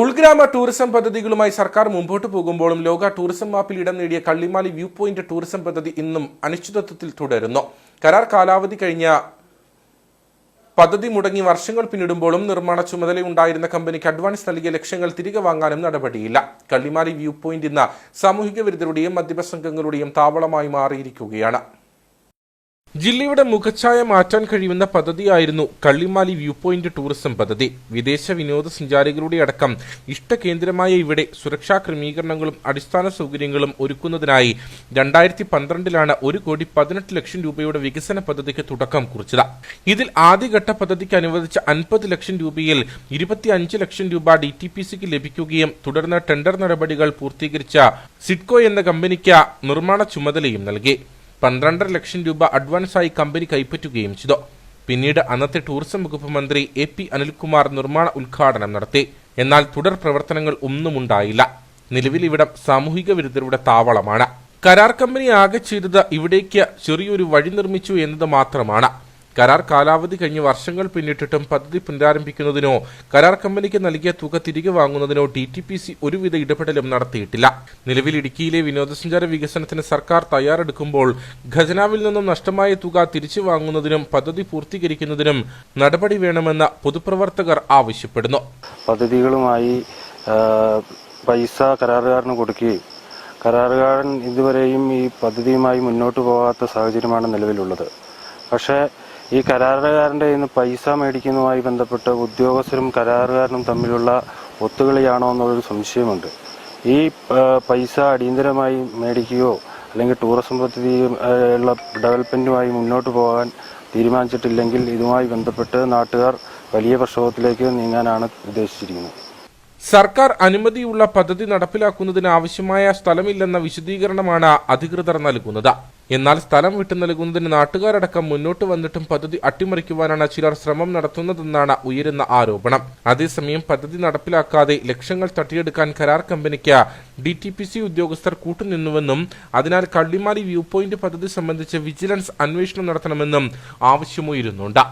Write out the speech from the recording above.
ഉൾഗ്രാമ tourism പദ്ധതികളുമായി സർക്കാർ മുമ്പോട്ട് പോകുമ്പോഴും ലോക ടൂറിസം മാപ്പിൽ ഇടം നേടിയ കള്ളിമാലി വ്യൂ പോയിന്റ് ടൂറിസം പദ്ധതി ഇന്നും അനിശ്ചിതത്വത്തിൽ തുടരുന്നു. കരാർ കാലാവധി കഴിഞ്ഞ പദ്ധതി മുടങ്ങി വർഷങ്ങൾ പിന്നിടുമ്പോഴും നിർമ്മാണ ചുമതലയുണ്ടായിരുന്ന കമ്പനിക്ക് അഡ്വാൻസ് നൽകിയ ലക്ഷ്യങ്ങൾ തിരികെ വാങ്ങാനും നടപടിയില്ല. കള്ളിമാലി വ്യൂ പോയിന്റ് ഇന്ന് സാമൂഹിക വിരുദ്ധരുടെയും മദ്യപ സംഘങ്ങളുടെയും താവളമായി മാറിയിരിക്കുകയാണ്. ജില്ലയുടെ മുഖച്ഛായ മാറ്റാൻ കഴിയുന്ന പദ്ധതിയായിരുന്നു കള്ളിമാലി വ്യൂ പോയിന്റ് ടൂറിസം പദ്ധതി. വിദേശ വിനോദസഞ്ചാരികളുടെ അടക്കം ഇഷ്ടകേന്ദ്രമായ ഇവിടെ സുരക്ഷാ ക്രമീകരണങ്ങളും അടിസ്ഥാന സൗകര്യങ്ങളും ഒരുക്കുന്നതിനായി രണ്ടായിരത്തി പന്ത്രണ്ടിലാണ് ഒരു കോടി പതിനെട്ട് ലക്ഷം രൂപയുടെ വികസന പദ്ധതിക്ക് തുടക്കം കുറിച്ചത്. ഇതിൽ ആദ്യഘട്ട പദ്ധതിക്ക് അനുവദിച്ച അൻപത് ലക്ഷം രൂപയിൽ ഇരുപത്തിയഞ്ച് ലക്ഷം രൂപ ഡി ടി പി സിക്ക് ലഭിക്കുകയും തുടർന്ന് ടെൻഡർ നടപടികൾ പൂർത്തീകരിച്ച സിഡ്കോ എന്ന കമ്പനിക്ക് നിർമ്മാണ ചുമതലയും നൽകി. പന്ത്രണ്ടര ലക്ഷം രൂപ അഡ്വാൻസായി കമ്പനി കൈപ്പറ്റുകയും ചെയ്തു. പിന്നീട് അന്നത്തെ ടൂറിസം വകുപ്പ് മന്ത്രി എ പി അനിൽകുമാർ നിർമ്മാണ ഉദ്ഘാടനം നടത്തി. എന്നാൽ തുടർ പ്രവർത്തനങ്ങൾ ഒന്നുമുണ്ടായില്ല നിലവിൽ ഇവിടം സാമൂഹിക വിരുദ്ധരുടെ താവളമാണ്. കരാർ കമ്പനി ആകെ ചെയ്തത് ഇവിടേക്ക് ചെറിയൊരു വഴി നിർമ്മിച്ചു എന്നത് മാത്രമാണ്. കരാർ കാലാവധി കഴിഞ്ഞ് വർഷങ്ങൾ പിന്നിട്ടിട്ടും പദ്ധതി പുനരാരംഭിക്കുന്നതിനോ കരാർ കമ്പനിക്ക് നൽകിയ തുക തിരികെ വാങ്ങുന്നതിനോ ഡി ടി പി സി ഒരുവിധ ഇടപെടലും നടത്തിയിട്ടില്ല. നിലവിൽ ഇടുക്കിയിലെ വിനോദസഞ്ചാര വികസനത്തിന് സർക്കാർ തയ്യാറെടുക്കുമ്പോൾ ഖജനാവിൽ നിന്നും നഷ്ടമായ തുക തിരിച്ചു വാങ്ങുന്നതിനും പദ്ധതി പൂർത്തീകരിക്കുന്നതിനും നടപടി വേണമെന്ന് പൊതുപ്രവർത്തകർ ആവശ്യപ്പെടുന്നു. പദ്ധതികളുമായി പൈസ കരാറുകാരന് കൊടുക്കുകയും കരാറുകാരൻ ഇതുവരെയും ഈ പദ്ധതിയുമായി മുന്നോട്ട് പോകാത്ത സാഹചര്യമാണ് നിലവിലുള്ളത്. പക്ഷേ ഈ കരാറുകാരന്റെ ഇന്ന് പൈസ മേടിക്കുന്നതുമായി ബന്ധപ്പെട്ട് ഉദ്യോഗസ്ഥരും കരാറുകാരനും തമ്മിലുള്ള ഒത്തുകളിയാണോ എന്നുള്ളൊരു സംശയമുണ്ട്. ഈ പൈസ അടിയന്തരമായി മേടിക്കുകയോ അല്ലെങ്കിൽ ടൂറിസം പദ്ധതി ആ, ഉള്ള ഡെവലപ്മെന്റുമായി മുന്നോട്ട് പോകാൻ തീരുമാനിച്ചിട്ടില്ലെങ്കിൽ ഇതുമായി ബന്ധപ്പെട്ട് നാട്ടുകാർ വലിയ പ്രക്ഷോഭത്തിലേക്ക് നീങ്ങാനാണ് ഉദ്ദേശിച്ചിരിക്കുന്നത്. സർക്കാർ അനുമതിയുള്ള പദ്ധതി നടപ്പിലാക്കുന്നതിന് ആവശ്യമായ സ്ഥലമില്ലെന്ന വിശദീകരണമാണ് അധികൃതർ നൽകുന്നത്. എന്നാൽ സ്ഥലം വിട്ടു നൽകുന്നതിന് നാട്ടുകാരടക്കം മുന്നോട്ട് വന്നിട്ടും പദ്ധതി അട്ടിമറിക്കുവാനാണ് ചിലർ ശ്രമം നടത്തുന്നതെന്നാണ് ഉയരുന്ന ആരോപണം. അതേസമയം പദ്ധതി നടപ്പിലാക്കാതെ ലക്ഷ്യങ്ങൾ തട്ടിയെടുക്കാൻ കരാർ കമ്പനിക്ക് ഡി ടി പി സി ഉദ്യോഗസ്ഥർ കൂട്ടുനിന്നുവെന്നും അതിനാൽ കള്ളിമാലി വ്യൂ പോയിന്റ് പദ്ധതി സംബന്ധിച്ച് വിജിലൻസ് അന്വേഷണം നടത്തണമെന്നും ആവശ്യമുയരുന്നുണ്ട്.